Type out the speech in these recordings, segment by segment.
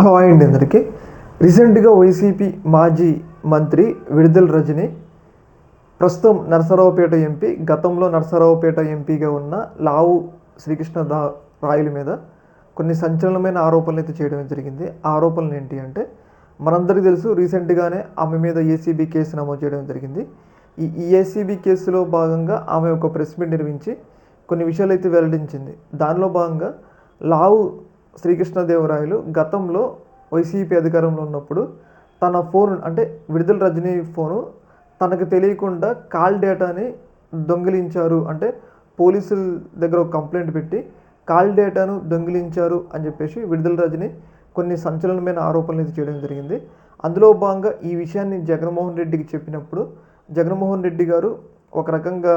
Hello అండి అందరికీ. రీసెంట్గా వైసీపీ మాజీ మంత్రి విడుదల రజని ప్రస్తుతం నరసరావుపేట ఎంపీ గతంలో నరసరావుపేట ఎంపీగా ఉన్న లావు శ్రీకృష్ణ దా రాయల మీద కొన్ని సంచలనమైన ఆరోపణలు అయితే చేయడం జరిగింది. ఆ ఆరోపణలు ఏంటి అంటే మనందరికీ తెలుసు రీసెంట్గానే ఆమె మీద ఏసీబీ కేసు నమోదు చేయడం జరిగింది. ఈ ఈ ఏసీబీ కేసులో భాగంగా ఆమె ఒక ప్రెస్ మీట్ నిర్వహించి కొన్ని విషయాలు అయితే వెల్లడించింది. దానిలో భాగంగా లావు శ్రీకృష్ణదేవరాయలు గతంలో వైసీపీ అధికారంలో ఉన్నప్పుడు తన ఫోన్ అంటే విడుదల రజనీ ఫోను తనకు తెలియకుండా కాల్ డేటాని దొంగిలించారు. అంటే పోలీసుల దగ్గర ఒక కంప్లైంట్ పెట్టి కాల్ డేటాను దొంగిలించారు అని చెప్పేసి విడుదల రజని కొన్ని సంచలనమైన ఆరోపణలు అయితే చేయడం జరిగింది. అందులో భాగంగా ఈ విషయాన్ని జగన్మోహన్ రెడ్డికి చెప్పినప్పుడు జగన్మోహన్ రెడ్డి గారు ఒక రకంగా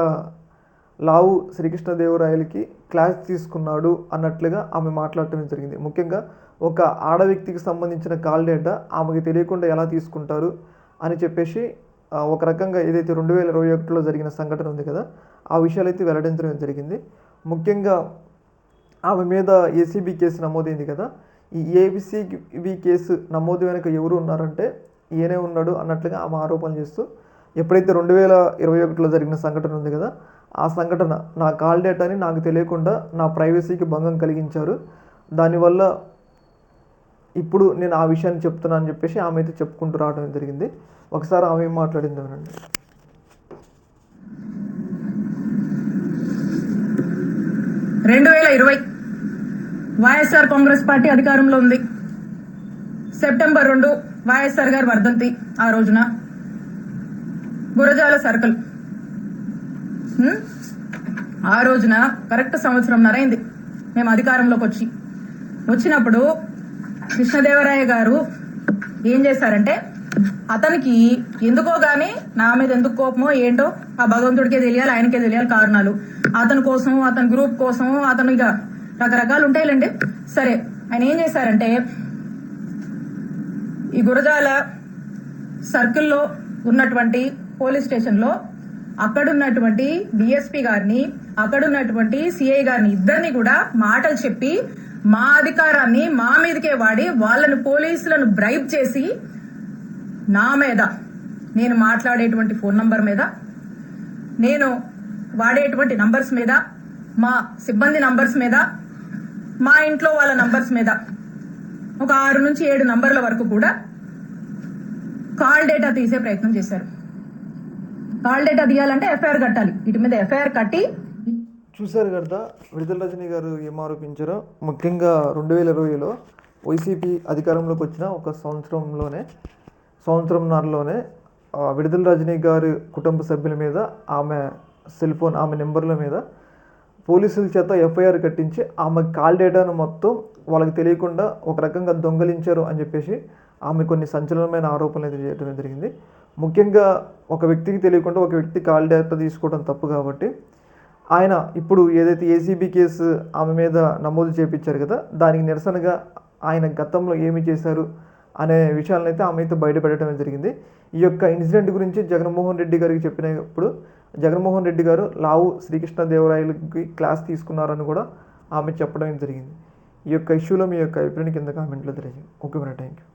లావు శ్రీకృష్ణదేవరాయలకి క్లాస్ తీసుకున్నాడు అన్నట్లుగా ఆమె మాట్లాడటం జరిగింది. ముఖ్యంగా ఒక ఆడ వ్యక్తికి సంబంధించిన కాల్ డేటా ఆమెకి తెలియకుండా ఎలా తీసుకుంటారు అని చెప్పేసి ఒక రకంగా ఏదైతే రెండు వేల ఇరవై ఒకటిలో జరిగిన సంఘటన ఉంది కదా ఆ విషయాలు అయితే వెల్లడించడం జరిగింది. ముఖ్యంగా ఆమె మీద ఏసీబీ కేసు నమోదైంది కదా ఈ ఏబిసిబి కేసు నమోదు వెనుక ఎవరు ఉన్నారంటే ఈయనే ఉన్నాడు అన్నట్లుగా ఆమె ఆరోపణలు చేస్తూ ఎప్పుడైతే రెండు వేల ఇరవై ఒకటిలో జరిగిన సంఘటన ఉంది కదా ఆ సంఘటన నా కాల్ డేటాని నాకు తెలియకుండా నా ప్రైవసీకి భంగం కలిగించారు. దానివల్ల ఇప్పుడు నేను ఆ విషయాన్ని చెప్తున్నా అని చెప్పేసి ఆమె అయితే చెప్పుకుంటూ రావడం జరిగింది. ఒకసారి ఆమె ఏం మాట్లాడింది వినండి. రెండు వేల ఇరవై వైఎస్ఆర్ కాంగ్రెస్ పార్టీ అధికారంలో ఉంది. సెప్టెంబర్ రెండు వైఎస్ఆర్ గారు వర్ధంతి ఆ రోజున. గురజాల సర్కిల్. ఆ రోజున కరెక్ట్ సంవత్సరం నరైంది మేము అధికారంలోకి వచ్చి. వచ్చినప్పుడు కృష్ణదేవరాయ గారు ఏం చేశారంటే అతనికి ఎందుకో గాని నా మీద ఎందుకు కోపమో ఏంటో ఆ భగవంతుడికే తెలియాలి ఆయనకే తెలియాలి కారణాలు. అతని కోసం అతని గ్రూప్ కోసం అతను ఇక రకరకాలు ఉంటాయిలేండి. సరే ఆయన ఏం చేశారంటే ఈ గురజాల సర్కిల్లో ఉన్నటువంటి పోలీస్ స్టేషన్లో అక్కడున్నటువంటి డిఎస్పి గారిని అక్కడున్నటువంటి సిఐ గారిని ఇద్దరిని కూడా మాటలు చెప్పి మా అధికారాన్ని మా మీదకే వాడి వాళ్ళను పోలీసులను బ్రైబ్ చేసి నా మీద నేను మాట్లాడేటువంటి ఫోన్ నంబర్ మీద నేను వాడేటువంటి నంబర్స్ మీద మా సిబ్బంది నంబర్స్ మీద మా ఇంట్లో వాళ్ళ నంబర్స్ మీద ఒక ఆరు నుంచి ఏడు నంబర్ల వరకు కూడా కాల్ డేటా తీసే ప్రయత్నం చేశారు. కాల్ డేటా తీయాలంటే ఎఫ్ఐఆర్ కట్టాలి. వీటి మీద ఎఫ్ఐఆర్ కట్టి చూశారు కదా విడుదల రజనీ గారు ఏం ఆరోపించారో? ముఖ్యంగా రెండు వేల ఇరవైలో వైసీపీ అధికారంలోకి వచ్చిన ఒక సంవత్సరంలోనే సంవత్సరంన్నరలోనే విడుదల రజనీ గారి కుటుంబ సభ్యుల మీద ఆమె సెల్ ఫోన్ ఆమె నెంబర్ల మీద పోలీసుల చేత ఎఫ్ఐఆర్ కట్టించి ఆమె కాల్ డేటాను మొత్తం వాళ్ళకి తెలియకుండా ఒక రకంగా దొంగలించారు అని చెప్పేసి ఆమె కొన్ని సంచలనమైన ఆరోపణలు అయితే చేయడం జరిగింది. ముఖ్యంగా ఒక వ్యక్తికి తెలియకుండా ఒక వ్యక్తి కాల్ డేటా తీసుకోవడం తప్పు కాబట్టి ఆయన ఇప్పుడు ఏదైతే ఏసీబీ కేసు ఆమె మీద నమోదు చేపించారు కదా దానికి నిరసనగా ఆయన గతంలో ఏమి చేశారు అనే విషయాలను అయితే ఆమె అయితే బయటపెట్టడం జరిగింది. ఈ యొక్క ఇన్సిడెంట్ గురించి జగన్మోహన్ రెడ్డి గారికి చెప్పినప్పుడు జగన్మోహన్ రెడ్డి గారు లావు శ్రీకృష్ణదేవరాయలకి క్లాస్ తీసుకున్నారని కూడా ఆమె చెప్పడం జరిగింది. ఈ యొక్క ఇష్యూలో మీ యొక్క అభిప్రాయం కింద కామెంట్లో తెలియజేయండి. Okay madam thank you.